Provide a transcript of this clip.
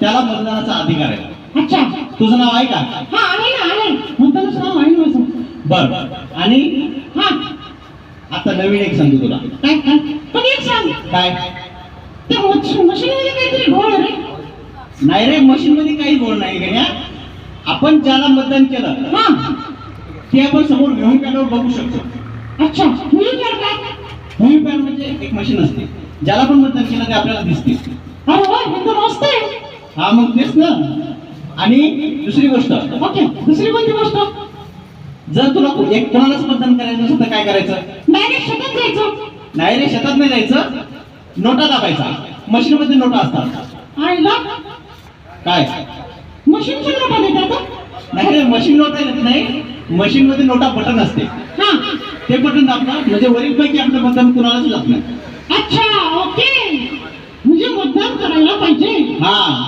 त्याला मतदानाचा अधिकार आहे. अच्छा. तुझं नाव आहे का? हा ना नाव आहे माझं बर. आणि? हा. आता नवीन एक सांगतो तुला. काय काय? पण एक सांग. काय? त्या मशीन मशीनमध्ये काहीतरी घोळ आहे रे. नाही रे मशीन मध्ये काही गोळ नाही गण्या आपण ज्याला मतदान केलं हा. ते आपण समोर घेऊन पॅडवर बघू शकतो. अच्छा. मुली तर काय व्ह्यू पॅड म्हणजे एक मशीन असते. ज्याला पण मतदान केलं ते आपल्याला दिसते. अरे वा हे तर मस्त आहे. हा मग तेच ना. आणि दुसरी गोष्ट. ओके दुसरी कोणती गोष्ट? जर तुला एक कोणालाच मतदान करायचं असेल तर काय करायचं? डायरेक्ट शेतात जायचं. नाही रे शेतात नाही जायचं. नोटा दाबायचा. मशीन मध्ये नोटा असतात. आईला काय? मशीनची नोटा देतात नाही रे मशीन नोटा येत नाही. मशीन मध्ये नोटा बटन असते. हा. ते बटन दाबलं म्हणजे वरील पैकी आपलं मतदान कुणालाच नाही. अच्छा ओके. म्हणजे मतदान करायला पाहिजे. हा.